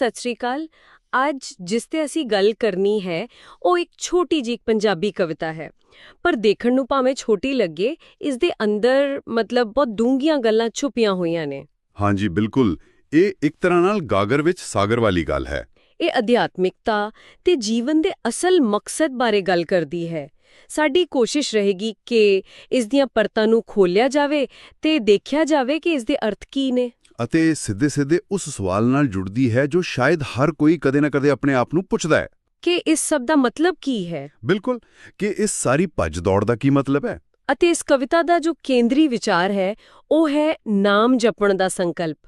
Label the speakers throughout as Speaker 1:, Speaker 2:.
Speaker 1: ਸਤਿ ਸ੍ਰੀ ਅਕਾਲ। ਅੱਜ ਜਿਸ ਤੇ ਅਸੀਂ ਗੱਲ ਕਰਨੀ ਹੈ ਉਹ ਇੱਕ ਛੋਟੀ ਜਿਹੀ ਪੰਜਾਬੀ ਕਵਿਤਾ ਹੈ। ਪਰ ਦੇਖਣ ਨੂੰ ਭਾਵੇਂ ਛੋਟੀ ਲੱਗੇ ਇਸ ਦੇ ਅੰਦਰ ਮਤਲਬ ਬਹੁਤ ਡੂੰਘੀਆਂ ਗੱਲਾਂ ਛੁਪੀਆਂ ਹੋਈਆਂ ਨੇ।
Speaker 2: ਹਾਂਜੀ ਬਿਲਕੁਲ। ਇਹ ਇੱਕ ਤਰ੍ਹਾਂ ਨਾਲ ਗਾਗਰ ਵਿੱਚ ਸਾਗਰ ਵਾਲੀ ਗੱਲ ਹੈ।
Speaker 1: ਇਹ ਅਧਿਆਤਮਿਕਤਾ ਤੇ ਜੀਵਨ ਦੇ ਅਸਲ ਮਕਸਦ ਬਾਰੇ ਗੱਲ ਕਰਦੀ ਹੈ। ਸਾਡੀ ਕੋਸ਼ਿਸ਼ ਰਹੇਗੀ ਕਿ ਇਸ ਦੀਆਂ ਪਰਤਾਂ ਨੂੰ ਖੋਲਿਆ ਜਾਵੇ ਤੇ ਦੇਖਿਆ ਜਾਵੇ ਕਿ ਇਸ ਦੇ ਅਰਥ ਕੀ ਨੇ।
Speaker 2: ਅਤੇ ਸਿੱਧੇ-ਸਿੱਧੇ ਉਸ ਸਵਾਲ ਨਾਲ ਜੁੜਦੀ ਹੈ ਜੋ ਸ਼ਾਇਦ ਹਰ ਕੋਈ ਕਦੇ ਨਾ ਕਦੇ ਆਪਣੇ ਆਪ ਨੂੰ ਪੁੱਛਦਾ ਹੈ।
Speaker 1: ਕਿ ਇਸ ਸਭ ਦਾ ਮਤਲਬ ਕੀ ਹੈ?
Speaker 2: ਬਿਲਕੁਲ ਕਿ ਇਸ ਸਾਰੀ ਭੱਜ ਦੌੜ ਦਾ ਕੀ ਮਤਲਬ ਹੈ?
Speaker 1: ਅਤੇ ਇਸ ਕਵਿਤਾ ਦਾ ਜੋ ਕੇਂਦਰੀ ਵਿਚਾਰ ਹੈ ਉਹ ਹੈ ਨਾਮ ਜਪਣ ਦਾ ਸੰਕਲਪ।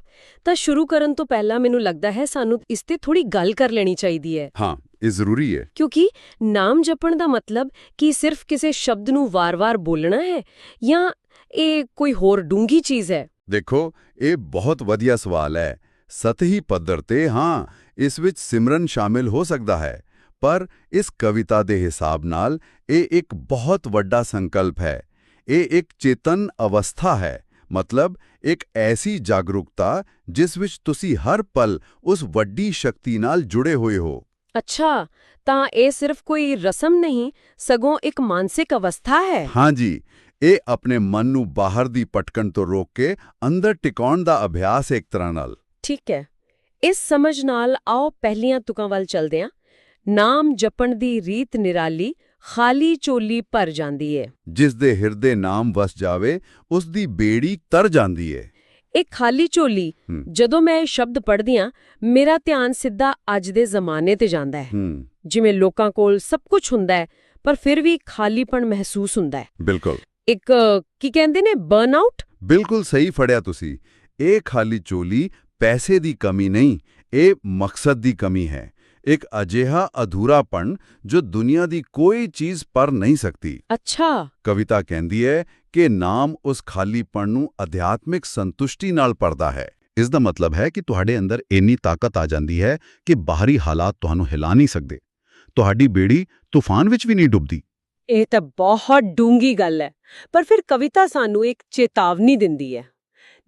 Speaker 1: ਤਾਂ ਸ਼ੁਰੂ ਕਰਨ ਤੋਂ ਪਹਿਲਾਂ ਮੈਨੂੰ ਲੱਗਦਾ ਹੈ ਸਾਨੂੰ ਇਸ ਤੇ ਥੋੜੀ ਗੱਲ ਕਰ ਲੈਣੀ ਚਾਹੀਦੀ ਹੈ।
Speaker 2: ਹਾਂ ਇਹ ਜ਼ਰੂਰੀ ਹੈ।
Speaker 1: ਕਿਉਂਕਿ ਨਾਮ ਜਪਣ ਦਾ ਮਤਲਬ ਕੀ ਸਿਰਫ ਕਿਸੇ ਸ਼ਬਦ ਨੂੰ ਵਾਰ-ਵਾਰ ਬੋਲਣਾ ਹੈ ਜਾਂ ਇਹ ਕੋਈ ਹੋਰ ਡੂੰਗੀ ਚੀਜ਼ ਹੈ?
Speaker 2: ਦੇਖੋ ਇਹ ਬਹੁਤ ਵਧੀਆ ਸਵਾਲ ਹੈ। ਸਤਹੀ ਪੱਧਰ ਤੇ ਹਾਂ ਇਸ ਵਿੱਚ ਸਿਮਰਨ ਸ਼ਾਮਿਲ ਹੋ ਸਕਦਾ ਹੈ ਪਰ ਇਸ ਕਵਿਤਾ ਦੇ ਹਿਸਾਬ ਨਾਲ ਇਹ ਇੱਕ ਬਹੁਤ ਵੱਡਾ ਸੰਕਲਪ ਹੈ। ਇਹ ਇੱਕ ਚੇਤਨ ਅਵਸਥਾ ਹੈ ਮਤਲਬ ਇੱਕ ਐਸੀ ਜਾਗਰੂਕਤਾ ਜਿਸ ਵਿੱਚ ਤੁਸੀਂ ਹਰ ਪਲ ਉਸ ਵੱਡੀ ਸ਼ਕਤੀ ਨਾਲ ਜੁੜੇ ਹੋਏ ਹੋ।
Speaker 1: ਅੱਛਾ ਤਾਂ ਇਹ ਸਿਰਫ ਕੋਈ ਰਸਮ ਨਹੀਂ ਸਗੋਂ ਇੱਕ ਮਾਨਸਿਕ ਅਵਸਥਾ ਹੈ।
Speaker 2: ਹਾਂਜੀ ਇਹ ਆਪਣੇ ਮਨ ਨੂੰ ਬਾਹਰ ਦੀ ਪਟਕਣ ਤੋਂ ਰੋਕ ਕੇ ਅੰਦਰ ਟਿਕਾਉਣ ਦਾ ਅਭਿਆਸ ਇੱਕ ਤਰ੍ਹਾਂ ਨਾਲ।
Speaker 1: ਠੀਕ ਹੈ। ਇਸ ਸਮਝ ਨਾਲ ਆਓ ਪਹਿਲੀਆਂ ਤੁਕਾਂ ਵੱਲ ਚਲਦੇ ਹਾਂ। ਨਾਮ ਜਪਣ ਦੀ ਰੀਤ ਨਿਰਾਲੀ ਖਾਲੀ ਚੋਲੀ ਭਰ ਜਾਂਦੀ ਏ।
Speaker 2: ਜਿਸ ਦੇ ਹਿਰਦੇ ਨਾਮ ਵਸ ਜਾਵੇ ਉਸ ਦੀ ਬੇੜੀ ਤਰ ਜਾਂਦੀ ਏ।
Speaker 1: ਇਹ ਖਾਲੀ ਝੋਲੀ। ਜਦੋਂ ਮੈਂ ਇਹ ਸ਼ਬਦ ਪੜ੍ਹਦੀ ਹਾਂ ਮੇਰਾ ਧਿਆਨ ਸਿੱਧਾ ਅੱਜ ਦੇ ਜ਼ਮਾਨੇ ਤੇ ਜਾਂਦਾ ਹੈ।
Speaker 2: ਹੂੰ।
Speaker 1: ਜਿਵੇਂ ਲੋਕਾਂ ਕੋਲ ਸਭ ਕੁਝ ਹੁੰਦਾ ਹੈ ਪਰ ਫਿਰ ਵੀ ਖਾਲੀਪਣ ਮਹਿਸੂਸ ਹੁੰਦਾ ਹੈ।
Speaker 2: ਬਿਲਕੁਲ।
Speaker 1: ਇੱਕ ਕੀ ਕਹਿੰਦੇ ਨੇ ਬਰਨਆਊਟ
Speaker 2: ਬਿਲਕੁਲ ਸਹੀ ਫੜਿਆ ਤੁਸੀਂ। ਇਹ ਖਾਲੀ ਚੋਲੀ ਪੈਸੇ ਦੀ ਕਮੀ ਨਹੀਂ ਇਹ ਮਕਸਦ ਦੀ ਕਮੀ ਹੈ। ਇੱਕ ਅਜਿਹਾ ਅਧੂਰਾਪਣ ਜੋ ਦੁਨੀਆ ਦੀ ਕੋਈ ਚੀਜ਼ ਪਰ ਨਹੀਂ ਸਕਦੀ।
Speaker 1: ਅੱਛਾ।
Speaker 2: ਕਵਿਤਾ ਕਹਿੰਦੀ ਹੈ ਕਿ ਨਾਮ ਉਸ ਖਾਲੀਪਣ ਨੂੰ ਅਧਿਆਤਮਿਕ ਸੰਤੁਸ਼ਟੀ ਨਾਲ ਭਰਦਾ ਹੈ। ਇਸ ਦਾ ਮਤਲਬ ਹੈ ਕਿ ਤੁਹਾਡੇ ਅੰਦਰ ਇੰਨੀ ਤਾਕਤ ਆ ਜਾਂਦੀ ਹੈ ਕਿ ਬਾਹਰੀ ਹਾਲਾਤ ਤੁਹਾਨੂੰ ਹਿਲਾ ਨਹੀਂ ਸਕਦੇ। ਤੁਹਾਡੀ ਬੇੜੀ ਤੂਫਾਨ ਵਿੱਚ ਵੀ ਨਹੀਂ ਡੁੱਬਦੀ।
Speaker 1: ਇਹ ਤਾਂ ਬਹੁਤ ਡੂੰਗੀ ਗੱਲ ਹੈ ਪਰ ਫਿਰ ਕਵਿਤਾ ਸਾਨੂੰ ਇੱਕ ਚੇਤਾਵਨੀ ਦਿੰਦੀ ਹੈ।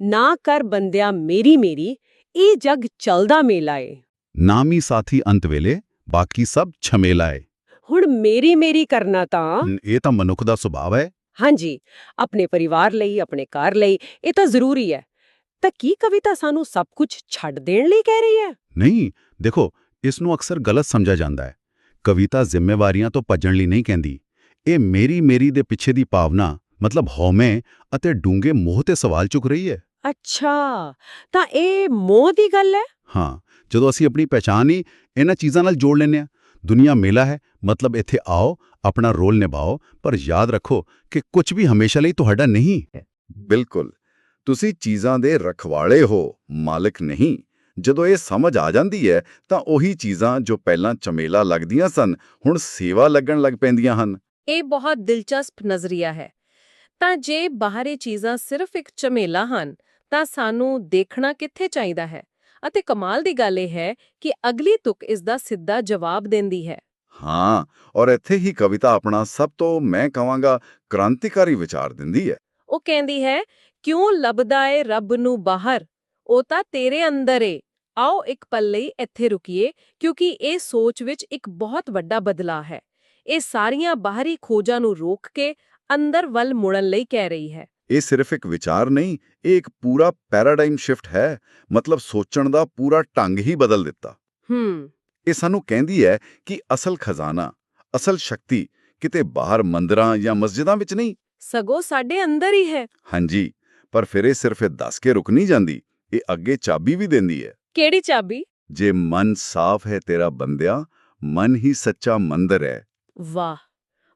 Speaker 1: ਨਾ ਕਰ ਬੰਦਿਆ ਮੇਰੀ ਮੇਰੀ ਇਹ ਜਗ ਚਲਦਾ ਮੇਲਾ ਏ।
Speaker 2: ਨਾਮੀ ਸਾਥੀ ਅੰਤ ਵੇਲੇ ਬਾਕੀ ਸਭ ਛਮੇਲਾ ਹੈ
Speaker 1: ਹੁਣ ਮੇਰੀ ਮੇਰੀ ਕਰਨਾ ਤਾਂ
Speaker 2: ਇਹ ਤਾਂ ਮਨੁੱਖ ਦਾ ਸੁਭਾਅ ਹੈ।
Speaker 1: ਹਾਂਜੀ ਆਪਣੇ ਪਰਿਵਾਰ ਲਈ ਆਪਣੇ ਘਰ ਲਈ ਇਹ ਤਾਂ ਜ਼ਰੂਰੀ ਹੈ। ਤਾਂ ਕੀ ਕਵਿਤਾ ਸਾਨੂੰ ਸਭ ਕੁਝ ਛੱਡ ਦੇਣ ਲਈ ਕਹਿ ਰਹੀ ਹੈ?
Speaker 2: ਨਹੀਂ ਦੇਖੋ ਇਸ ਨੂੰ ਅਕਸਰ ਗਲਤ ਸਮਝਿਆ ਜਾਂਦਾ ਹੈ। ਕਵਿਤਾ ਜ਼ਿੰਮੇਵਾਰੀਆਂ ਤੋਂ ਭੱਜਣ ਲਈ ਨਹੀਂ ਕਹਿੰਦੀ। ਇਹ ਮੇਰੀ ਮੇਰੀ ਦੇ ਪਿੱਛੇ ਦੀ ਭਾਵਨਾ ਮਤਲਬ ਹਉਮੈ ਅਤੇ ਡੂੰਘੇ ਮੋਹ ਤੇ ਸਵਾਲ ਚੁੱਕ ਰਹੀ ਹੈ।
Speaker 1: ਅੱਛਾ ਤਾਂ ਇਹ ਮੋਹ ਦੀ ਗੱਲ ਹੈ?
Speaker 2: ਹਾਂ ਜਦੋਂ ਅਸੀਂ ਆਪਣੀ ਪਛਾਣ ਹੀ ਇਹਨਾਂ ਚੀਜ਼ਾਂ ਨਾਲ ਜੋੜ ਲੈਂਦੇ ਹਾਂ ਦੁਨੀਆ ਮੇਲਾ ਹੈ ਮਤਲਬ ਇੱਥੇ ਆਓ ਆਪਣਾ ਰੋਲ ਨਿਭਾਓ ਪਰ ਯਾਦ ਰੱਖੋ ਕਿ ਕੁਝ ਵੀ ਹਮੇਸ਼ਾ ਲਈ ਤੁਹਾਡਾ ਨਹੀਂ ਹੈ। ਬਿਲਕੁਲ। ਤੁਸੀਂ ਚੀਜ਼ਾਂ ਦੇ ਰਖਵਾਲੇ ਹੋ ਮਾਲਕ ਨਹੀਂ। ਜਦੋਂ ਇਹ ਸਮਝ ਆ ਜਾਂਦੀ ਹੈ ਤਾਂ ਉਹੀ ਚੀਜ਼ਾਂ ਜੋ ਪਹਿਲਾਂ ਚਮੇਲਾ ਲੱਗਦੀਆਂ ਸਨ ਹੁਣ ਸੇਵਾ ਲੱਗਣ ਲੱਗ ਪੈਂਦੀਆਂ ਹਨ।
Speaker 1: ਇਹ ਬਹੁਤ ਦਿਲਚਸਪ ਨਜ਼ਰੀਆ ਹੈ। ਤਾਂ ਜੇ ਬਾਹਰੀ ਚੀਜ਼ਾਂ ਸਿਰਫ ਇੱਕ ਝਮੇਲਾ ਹਨ ਤਾਂ ਸਾਨੂੰ ਦੇਖਣਾ ਕਿੱਥੇ ਚਾਹੀਦਾ ਹੈ? ਅਤੇ ਕਮਾਲ ਦੀ ਗੱਲ ਇਹ ਹੈ ਕਿ ਅਗਲੀ ਤੁਕ ਇਸ ਦਾ ਸਿੱਧਾ ਜਵਾਬ ਦਿੰਦੀ ਹੈ।
Speaker 2: ਹਾਂ ਔਰ ਇੱਥੇ ਹੀ ਕਵਿਤਾ ਆਪਣਾ ਸਭ ਤੋਂ ਮੈਂ ਕਹਾਂਗਾ ਕ੍ਰਾਂਤੀਕਾਰੀ ਵਿਚਾਰ ਦਿੰਦੀ ਹੈ।
Speaker 1: ਉਹ ਕਹਿੰਦੀ ਹੈ ਕਿਉਂ ਲੱਭਦਾ ਏ ਰੱਬ ਨੂੰ ਬਾਹਰ? ਉਹ ਤਾਂ ਤੇਰੇ ਅੰਦਰ ਏ। ਆਓ ਇੱਕ ਪਲ ਲਈ ਇੱਥੇ ਰੁਕੀਏ ਕਿਉਂਕਿ ਇਹ ਸੋਚ ਵਿੱਚ ਇੱਕ ਬਹੁਤ ਵੱਡਾ ਬਦਲਾਅ ਹੈ। ਇਹ ਸਾਰੀਆਂ ਬਾਹਰੀ ਖੋਜਾਂ ਨੂੰ ਰੋਕ ਕੇ ਅੰਦਰ ਵੱਲ ਮੁੜਨ ਲਈ ਕਹਿ ਰਹੀ ਹੈ।
Speaker 2: ਇਹ ਸਿਰਫ ਇੱਕ ਵਿਚਾਰ ਨਹੀਂ ਇਹ ਇੱਕ ਪੂਰਾ ਪੈਰਾਡਾਈਮ ਸ਼ਿਫਟ ਹੈ ਮਤਲਬ ਸੋਚਣ ਦਾ ਪੂਰਾ ਢੰਗ ਹੀ ਬਦਲ ਦਿੱਤਾ।
Speaker 1: ਹੂੰ।
Speaker 2: ਇਹ ਸਾਨੂੰ ਕਹਿੰਦੀ ਹੈ ਕਿ ਅਸਲ ਖਜ਼ਾਨਾ ਅਸਲ ਸ਼ਕਤੀ ਕਿਤੇ ਬਾਹਰ ਮੰਦਰਾਂ ਜਾਂ ਮਸਜਿਦਾਂ ਵਿੱਚ ਨਹੀਂ।
Speaker 1: ਸਗੋਂ ਸਾਡੇ ਅੰਦਰ ਹੀ ਹੈ।
Speaker 2: ਹਾਂਜੀ ਪਰ ਫਿਰ ਇਹ ਸਿਰਫ ਇਹ ਦੱਸ ਕੇ ਰੁਕ ਨਹੀਂ ਜਾਂਦੀ ਇਹ ਅੱਗੇ ਚਾਬੀ ਵੀ ਦਿੰਦੀ ਹੈ।
Speaker 1: ਕਿਹੜੀ ਚਾਬੀ?
Speaker 2: ਜੇ ਮਨ ਸਾਫ਼ ਹੈ ਤੇਰਾ ਬੰਦਿਆ ਮਨ ਹੀ ਸੱਚਾ ਮੰਦਰ ਹੈ।
Speaker 1: ਵਾਹ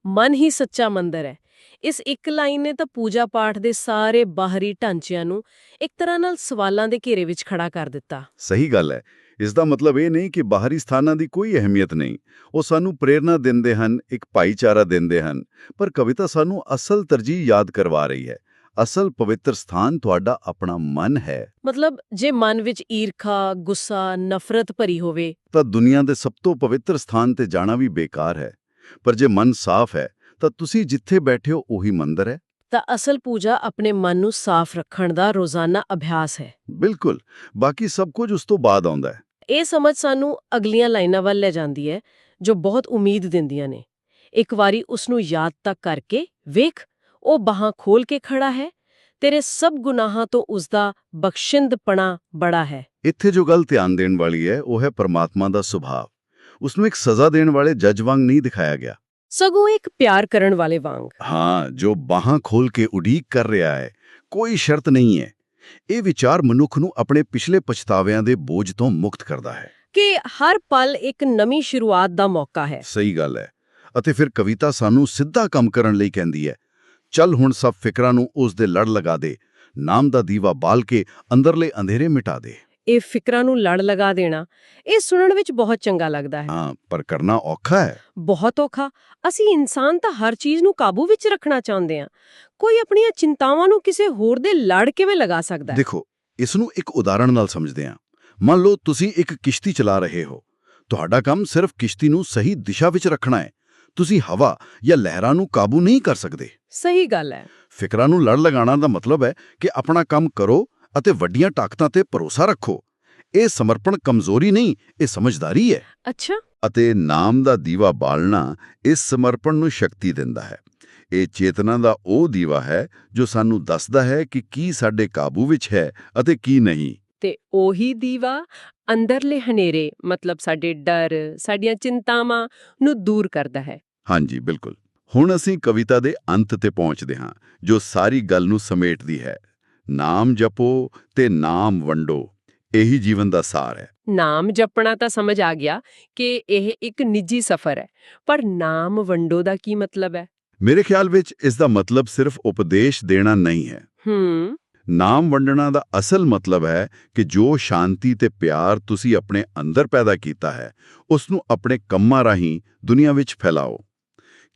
Speaker 1: ਮਨ ਹੀ ਸੱਚਾ ਮੰਦਰ ਹੈ। ਇਸ ਇੱਕ ਲਾਈਨ ਨੇ ਤਾਂ ਪੂਜਾ ਪਾਠ ਦੇ ਸਾਰੇ ਬਾਹਰੀ ਢਾਂਚਿਆਂ ਨੂੰ ਇੱਕ ਤਰ੍ਹਾਂ ਨਾਲ ਸਵਾਲਾਂ ਦੇ ਘੇਰੇ ਵਿੱਚ ਖੜਾ ਕਰ ਦਿੱਤਾ।
Speaker 2: ਸਹੀ ਗੱਲ ਹੈ। ਇਸ ਦਾ ਮਤਲਬ ਇਹ ਨਹੀਂ ਕਿ ਬਾਹਰੀ ਸਥਾਨਾਂ ਦੀ ਕੋਈ ਅਹਿਮੀਅਤ ਨਹੀਂ। ਉਹ ਸਾਨੂੰ ਪ੍ਰੇਰਣਾ ਦਿੰਦੇ ਹਨ ਇੱਕ ਭਾਈਚਾਰਾ ਦਿੰਦੇ ਹਨ ਪਰ ਕਵਿਤਾ ਸਾਨੂੰ ਅਸਲ ਤਰਜੀਹ ਯਾਦ ਕਰਵਾ ਰਹੀ ਹੈ। ਅਸਲ ਪਵਿੱਤਰ ਸਥਾਨ ਤੁਹਾਡਾ ਆਪਣਾ ਮਨ ਹੈ।
Speaker 1: ਮਤਲਬ ਜੇ ਮਨ ਵਿੱਚ ਈਰਖਾ ਗੁੱਸਾ ਨਫ਼ਰਤ ਭਰੀ ਹੋਵੇ।
Speaker 2: ਤਾਂ ਦੁਨੀਆ ਦੇ ਸਭ ਤੋਂ ਪਵਿੱਤਰ ਸਥਾਨ ਤੇ ਜਾਣਾ ਵੀ ਬੇਕਾਰ ਹੈ। ਪਰ ਜੇ ਮਨ ਸਾਫ਼ ਹੈ ਤਾਂ ਤੁਸੀਂ ਜਿੱਥੇ ਬੈਠੇ ਹੋ ਉਹੀ ਮੰਦਰ ਹੈ।
Speaker 1: ਤਾਂ ਅਸਲ ਪੂਜਾ ਆਪਣੇ ਮਨ ਨੂੰ ਸਾਫ਼ ਰੱਖਣ ਦਾ ਰੋਜ਼ਾਨਾ ਅਭਿਆਸ ਹੈ।
Speaker 2: ਬਿਲਕੁਲ ਬਾਕੀ ਸਭ ਕੁਝ ਉਸ ਤੋਂ ਬਾਅਦ ਆਉਂਦਾ ਹੈ।
Speaker 1: ਇਹ ਸਮਝ ਸਾਨੂੰ ਅਗਲੀਆਂ ਲਾਈਨਾਂ ਵੱਲ ਲੈ ਜਾਂਦੀ ਹੈ ਜੋ ਬਹੁਤ ਉਮੀਦ ਦਿੰਦੀਆਂ ਨੇ। ਇੱਕ ਵਾਰੀ ਉਸ ਨੂੰ ਯਾਦ ਤੱਕ ਕਰਕੇ ਵੇਖ ਉਹ ਬਾਹਾਂ ਖੋਲ ਕੇ ਖੜਾ ਹੈ ਤੇਰੇ ਸਭ ਗੁਨਾਹਾਂ ਤੋਂ ਉਸ ਦਾ ਬਖਸ਼ਿੰਦਪਣਾ ਬੜਾ ਹੈ।
Speaker 2: ਇੱਥੇ ਜੋ ਗੱਲ ਧਿਆਨ ਦੇਣ ਵਾਲੀ ਹੈ ਉਹ ਹੈ ਪਰਮਾਤਮਾ ਦਾ ਸੁਭਾਅ। ਉਸ ਨੂੰ ਇੱਕ ਸਜ਼ਾ ਦੇਣ ਵਾਲੇ ਜੱਜ ਵਾਂਗ ਨਹੀਂ ਦਿਖਾਇਆ ਗਿਆ।
Speaker 1: ਸਗੋਂ ਇੱਕ ਪਿਆਰ ਕਰਨ ਵਾਲੇ ਵਾਂਗ।
Speaker 2: ਹਾਂ ਜੋ ਬਾਹਾਂ ਖੋਲ ਕੇ ਉਡੀਕ ਕਰ ਰਿਹਾ ਹੈ ਕੋਈ ਸ਼ਰਤ ਨਹੀਂ ਹੈ। ਇਹ ਵਿਚਾਰ ਮਨੁੱਖ ਨੂੰ ਆਪਣੇ ਪਿਛਲੇ ਪਛਤਾਵਿਆਂ ਦੇ ਬੋਝ ਤੋਂ ਮੁਕਤ ਕਰਦਾ ਹੈ।
Speaker 1: ਕਿ ਹਰ ਪਲ ਇੱਕ ਨਵੀਂ ਸ਼ੁਰੂਆਤ ਦਾ ਮੌਕਾ ਹੈ।
Speaker 2: ਸਹੀ ਗੱਲ ਹੈ। ਅਤੇ ਫਿਰ ਕਵਿਤਾ ਸਾਨੂੰ ਸਿੱਧਾ ਕੰਮ ਕਰਨ ਲਈ ਕਹਿੰਦੀ ਹੈ ਚੱਲ ਹੁਣ ਸਭ ਫਿਕਰਾਂ ਨੂੰ ਉਸ ਦੇ ਲੜ ਲਗਾ ਦੇ ਨਾਮ ਦਾ ਦੀਵਾ ਬਾਲ ਕੇ ਅੰਦਰਲੇ ਅੰਧੇਰੇ ਮਿਟਾ ਦੇ।
Speaker 1: ਇਹ ਫਿਕਰਾਂ ਨੂੰ ਲੜ ਲਗਾ ਦੇਣਾ ਇਹ ਸੁਣਨ ਵਿੱਚ ਬਹੁਤ ਚੰਗਾ ਲੱਗਦਾ ਹੈ।
Speaker 2: ਹਾਂ ਪਰ ਕਰਨਾ ਔਖਾ ਹੈ।
Speaker 1: ਬਹੁਤ ਔਖਾ। ਅਸੀਂ ਇਨਸਾਨ ਤਾਂ ਹਰ ਚੀਜ਼ ਨੂੰ ਕਾਬੂ ਵਿੱਚ ਰੱਖਣਾ ਚਾਹੁੰਦੇ ਹਾਂ। ਕੋਈ ਆਪਣੀਆਂ ਚਿੰਤਾਵਾਂ ਨੂੰ ਕਿਸੇ ਹੋਰ ਦੇ ਲੜ ਕਿਵੇਂ ਲਗਾ ਸਕਦਾ ਹੈ?
Speaker 2: ਦੇਖੋ ਇਸ ਨੂੰ ਇੱਕ ਉਦਾਹਰਣ ਨਾਲ ਸਮਝਦੇ ਹਾਂ। ਮੰਨ ਲਓ ਤੁਸੀਂ ਇੱਕ ਕਿਸ਼ਤੀ ਚਲਾ ਰਹੇ ਹੋ। ਤੁਹਾਡਾ ਕੰਮ ਸਿਰਫ ਕਿਸ਼ਤੀ ਨੂੰ ਸਹੀ ਦਿਸ਼ਾ ਵਿੱਚ ਰੱਖਣਾ ਹੈ। ਤੁਸੀਂ ਹਵਾ ਜਾਂ ਲਹਿਰਾਂ ਨੂੰ ਕਾਬੂ ਨਹੀਂ ਕਰ ਸਕਦੇ।
Speaker 1: ਸਹੀ ਗੱਲ ਹੈ।
Speaker 2: ਫਿਕਰਾਂ ਨੂੰ ਲੜ ਲਗਾਉਣਾ ਦਾ ਮਤਲਬ ਹੈ ਕਿ ਆਪਣਾ ਕੰਮ ਕਰੋ ਅਤੇ ਵੱਡੀਆਂ ਤਾਕਤਾਂ ਤੇ ਭਰੋਸਾ ਰੱਖੋ। ਇਹ ਸਮਰਪਣ ਕਮਜ਼ੋਰੀ ਨਹੀਂ ਇਹ ਸਮਝਦਾਰੀ ਹੈ।
Speaker 1: ਅੱਛਾ।
Speaker 2: ਅਤੇ ਨਾਮ ਦਾ ਦੀਵਾ ਬਾਲਣਾ ਇਸ ਸਮਰਪਣ ਨੂੰ ਸ਼ਕਤੀ ਦਿੰਦਾ ਹੈ। ਇਹ ਚੇਤਨਾ ਦਾ ਉਹ ਦੀਵਾ ਹੈ ਜੋ ਸਾਨੂੰ ਦੱਸਦਾ ਹੈ ਕਿ ਕੀ ਸਾਡੇ ਕਾਬੂ ਵਿੱਚ ਹੈ ਅਤੇ ਕੀ ਨਹੀਂ।
Speaker 1: ਤੇ ਉਹੀ ਦੀਵਾ ਅੰਦਰਲੇ ਹਨੇਰੇ ਮਤਲਬ ਸਾਡੇ ਡਰ ਸਾਡੀਆਂ ਚਿੰਤਾਵਾਂ ਨੂੰ ਦੂਰ ਕਰਦਾ ਹੈ।
Speaker 2: ਹਾਂਜੀ ਬਿਲਕੁਲ। ਹੁਣ ਅਸੀਂ ਕਵਿਤਾ ਦੇ ਅੰਤ ਤੇ ਪਹੁੰਚਦੇ ਹਾਂ ਜੋ ਸਾਰੀ ਗੱਲ ਨੂੰ ਸਮੇਟਦੀ ਹੈ। ਨਾਮ ਜਪੋ ਤੇ ਨਾਮ ਵੰਡੋ। ਇਹੀ ਜੀਵਨ ਦਾ ਸਾਰ ਹੈ।
Speaker 1: ਨਾਮ ਜਪਣਾ ਤਾਂ ਸਮਝ ਆ ਗਿਆ ਕਿ ਇਹ ਇੱਕ ਨਿੱਜੀ ਸਫ਼ਰ ਹੈ ਪਰ ਨਾਮ ਵੰਡੋ ਦਾ ਕੀ ਮਤਲਬ ਹੈ?
Speaker 2: ਮੇਰੇ ਖਿਆਲ ਵਿੱਚ ਇਸ ਦਾ ਮਤਲਬ ਸਿਰਫ ਉਪਦੇਸ਼ ਦੇਣਾ ਨਹੀਂ ਹੈ।
Speaker 1: ਹੂੰ।
Speaker 2: ਨਾਮ ਵੰਡਣਾ ਦਾ ਅਸਲ ਮਤਲਬ ਹੈ ਕਿ ਜੋ ਸ਼ਾਂਤੀ ਤੇ ਪਿਆਰ ਤੁਸੀਂ ਆਪਣੇ ਅੰਦਰ ਪੈਦਾ ਕੀਤਾ ਹੈ ਉਸ ਨੂੰ ਆਪਣੇ ਕੰਮਾਂ ਰਾਹੀਂ ਦੁਨੀਆ ਵਿੱਚ ਫੈਲਾਓ।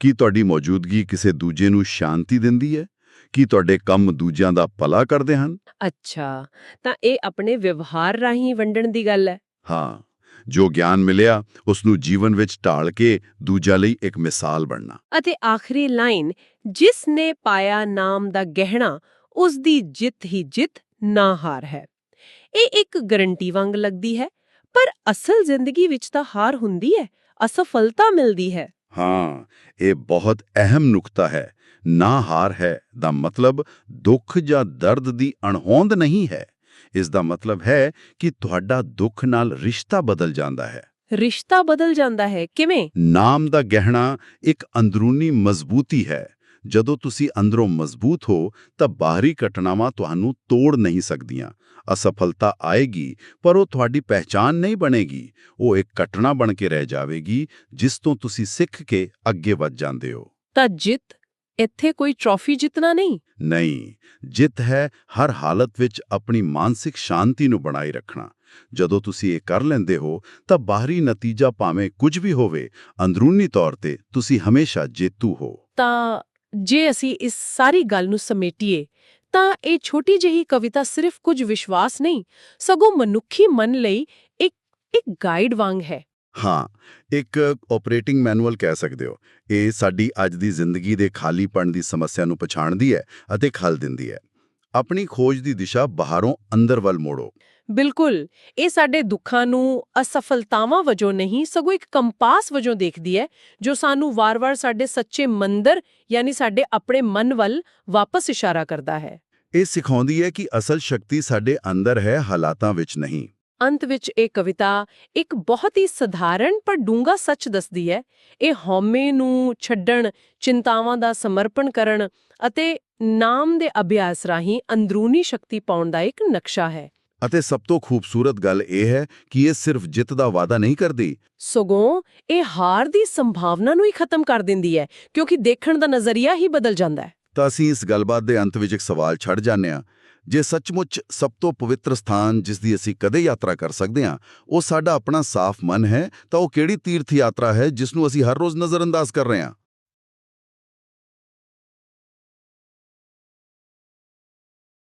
Speaker 2: ਕੀ ਤੁਹਾਡੀ ਮੌਜੂਦਗੀ ਕਿਸੇ ਦੂਜੇ ਨੂੰ ਸ਼ਾਂਤੀ ਦਿੰਦੀ ਹੈ? ਕੀ ਤੁਹਾਡੇ ਕੰਮ ਦੂਜਿਆਂ ਦਾ ਭਲਾ ਕਰਦੇ ਹਨ?
Speaker 1: ਅੱਛਾ ਤਾਂ ਇਹ ਆਪਣੇ ਵਿਵਹਾਰ ਰਾਹੀਂ ਵੰਡਣ ਦੀ ਗੱਲ ਹੈ।
Speaker 2: ਹਾਂ ਜੋ ਗਿਆਨ ਮਿਲਿਆ ਉਸ ਨੂੰ ਜੀਵਨ ਵਿੱਚ ਢਾਲ ਕੇ ਦੂਜਾ ਲਈ ਇੱਕ ਮਿਸਾਲ ਬਣਨਾ।
Speaker 1: ਅਤੇ ਆਖਰੀ ਲਾਈਨ ਜਿਸ ਨੇ ਪਾਇਆ ਨਾਮ ਦਾ ਗਹਿਣਾ ਉਸ ਦੀ ਜਿੱਤ ਹੀ ਜਿੱਤ ਨਾ ਹਾਰ ਹੈ। ਇਹ ਇੱਕ ਗਰੰਟੀ ਵਾਂਗ ਲੱਗਦੀ ਹੈ ਪਰ ਅਸਲ ਜ਼ਿੰਦਗੀ ਵਿੱਚ ਤਾਂ ਹਾਰ ਹੁੰਦੀ ਹੈ ਅਸਫਲਤਾ ਮਿਲਦੀ ਹੈ।
Speaker 2: ਹਾਂ ਇਹ ਬਹੁਤ ਅਹਿਮ ਨੁਕਤਾ ਹੈ। ਨਾ ਹਾਰ ਹੈ ਦਾ ਮਤਲਬ ਦੁੱਖ ਜਾਂ ਦਰਦ ਦੀ ਅਣਹੋਂਦ ਨਹੀਂ ਹੈ। ਇਸ ਦਾ ਮਤਲਬ ਹੈ ਕਿ ਤੁਹਾਡਾ ਦੁੱਖ ਨਾਲ ਰਿਸ਼ਤਾ ਬਦਲ ਜਾਂਦਾ ਹੈ।
Speaker 1: ਰਿਸ਼ਤਾ ਬਦਲ ਜਾਂਦਾ ਹੈ ਕਿਵੇਂ?
Speaker 2: ਨਾਮ ਦਾ ਗਹਿਣਾ ਇੱਕ ਅੰਦਰੂਨੀ ਮਜ਼ਬੂਤੀ ਹੈ। ਜਦੋਂ ਤੁਸੀਂ ਅੰਦਰੋਂ ਮਜ਼ਬੂਤ ਹੋ ਤਾਂ ਬਾਹਰੀ ਘਟਨਾਵਾਂ ਤੁਹਾਨੂੰ ਤੋੜ ਨਹੀਂ ਸਕਦੀਆਂ। ਅਸਫਲਤਾ ਆਏਗੀ ਪਰ ਉਹ ਤੁਹਾਡੀ ਪਹਿਚਾਨ ਨਹੀਂ ਬਣੇਗੀ। ਉਹ ਇੱਕ ਘਟਨਾ ਬਣ ਕੇ ਰਹਿ ਜਾਵੇਗੀ ਜਿਸ ਤੋਂ ਤੁਸੀਂ ਸਿੱਖ ਕੇ ਅੱਗੇ ਵੱਧ ਜਾਂਦੇ ਹੋ।
Speaker 1: ਤਾਂ ਜਿੱਤ ਇੱਥੇ ਕੋਈ ਟਰੋਫੀ ਜਿੱਤਣਾ ਨਹੀਂ?
Speaker 2: ਨਹੀਂ ਜਿੱਤ ਹੈ ਹਰ ਹਾਲਤ ਵਿੱਚ ਆਪਣੀ ਮਾਨਸਿਕ ਸ਼ਾਂਤੀ ਨੂੰ ਬਣਾਈ ਰੱਖਣਾ। ਜਦੋਂ ਤੁਸੀਂ ਇਹ ਕਰ ਲੈਂਦੇ ਹੋ ਤਾਂ ਬਾਹਰੀ ਨਤੀਜਾ ਭਾਵੇਂ ਕੁਝ ਵੀ ਹੋਵੇ ਅੰਦਰੂਨੀ ਤੌਰ ਤੇ ਤੁਸੀਂ ਹਮੇਸ਼ਾ ਜੇਤੂ ਹੋ।
Speaker 1: ਤਾਂ ਜੇ ਅਸੀਂ ਇਸ ਸਾਰੀ ਗੱਲ ਨੂੰ ਸਮੇਟੀਏ ਤਾਂ ਇਹ ਛੋਟੀ ਜਿਹੀ ਕਵਿਤਾ ਸਿਰਫ ਕੁਝ ਵਿਸ਼ਵਾਸ ਨਹੀਂ ਸਗੋਂ ਮਨੁੱਖੀ ਮਨ ਲਈ ਇੱਕ ਇੱਕ ਗਾਈਡ ਵਾਂਗ ਹੈ।
Speaker 2: ਹਾਂ ਇੱਕ ਆਪਰੇਟਿੰਗ ਮੈਨੂਅਲ ਕਹਿ ਸਕਦੇ ਹੋ। ਇਹ ਸਾਡੀ ਅੱਜ ਦੀ ਜ਼ਿੰਦਗੀ ਦੇ ਖਾਲੀਪਣ ਦੀ ਸਮੱਸਿਆ ਨੂੰ ਪਛਾਣਦੀ ਹੈ ਅਤੇ ਖਲ ਦਿੰਦੀ ਹੈ। ਆਪਣੀ ਖੋਜ ਦੀ ਦਿਸ਼ਾ ਬਾਹਰੋਂ ਅੰਦਰ ਵੱਲ ਮੋੜੋ।
Speaker 1: ਬਿਲਕੁਲ। ਇਹ ਸਾਡੇ ਦੁੱਖਾਂ ਨੂੰ ਅਸਫਲਤਾਵਾਂ ਵਜੋਂ ਨਹੀਂ ਸਗੋਂ ਇੱਕ ਕੰਪਾਸ ਵਜੋਂ ਦੇਖਦੀ ਹੈ ਜੋ ਸਾਨੂੰ ਵਾਰ-ਵਾਰ ਸਾਡੇ ਸੱਚੇ ਮੰਦਰ ਯਾਨੀ ਸਾਡੇ ਆਪਣੇ ਮਨ ਵੱਲ ਵਾਪਸ ਇਸ਼ਾਰਾ ਕਰਦਾ ਹੈ।
Speaker 2: ਇਹ ਸਿਖਾਉਂਦੀ ਹੈ ਕਿ ਅਸਲ ਸ਼ਕਤੀ ਸਾਡੇ ਅੰਦਰ ਹੈ ਹਾਲਾਤਾਂ ਵਿੱਚ ਨਹੀਂ।
Speaker 1: ਅੰਤ ਵਿੱਚ ਇਹ ਕਵਿਤਾ ਇੱਕ ਬਹੁਤ ਹੀ ਸਧਾਰਨ ਪਰ ਡੂੰਘਾ ਸੱਚ ਦੱਸਦੀ ਹੈ। ਇਹ ਹਉਮੈ ਨੂੰ ਛੱਡਣ ਚਿੰਤਾਵਾਂ ਦਾ ਸਮਰਪਣ ਕਰਨ ਅਤੇ ਨਾਮ ਦੇ ਅਭਿਆਸ ਰਾਹੀਂ ਅੰਦਰੂਨੀ ਸ਼ਕਤੀ ਪਾਉਣ ਦਾ ਇੱਕ ਨਕਸ਼ਾ ਹੈ।
Speaker 2: ਅਤੇ ਸਭ ਤੋਂ ਖੂਬਸੂਰਤ ਗੱਲ ਇਹ ਹੈ ਕਿ ਇਹ ਸਿਰਫ ਜਿੱਤ ਦਾ ਵਾਅਦਾ ਨਹੀਂ ਕਰਦੀ।
Speaker 1: ਸਗੋਂ ਇਹ ਹਾਰ ਦੀ ਸੰਭਾਵਨਾ ਨੂੰ ਹੀ ਖਤਮ ਕਰ ਦਿੰਦੀ ਹੈ ਕਿਉਂਕਿ ਦੇਖਣ ਦਾ ਨਜ਼ਰੀਆ ਹੀ ਬਦਲ ਜਾਂਦਾ ਹੈ।
Speaker 2: ਤਾਂ ਅਸੀਂ ਇਸ ਗੱਲਬਾਤ ਦੇ ਅੰਤ ਵਿੱਚ ਇੱਕ ਸਵਾਲ ਛੱਡ ਜਾਂਦੇ ਹਾਂ। ਜੇ ਸੱਚਮੁੱਚ ਸਭ ਤੋਂ ਪਵਿੱਤਰ ਸਥਾਨ ਜਿਸ ਦੀ ਅਸੀਂ ਕਦੇ ਯਾਤਰਾ ਕਰ ਸਕਦੇ ਹਾਂ, ਉਹ ਸਾਡਾ ਆਪਣਾ ਸਾਫ਼ ਮਨ ਹੈ, ਤਾਂ ਉਹ ਕਿਹੜੀ ਤੀਰਥ ਯਾਤਰਾ ਹੈ ਜਿਸ ਨੂੰ ਅਸੀਂ ਹਰ ਰੋਜ਼ ਨਜ਼ਰਅੰਦਾਜ਼ ਕਰ ਰਹੇ ਹਾਂ?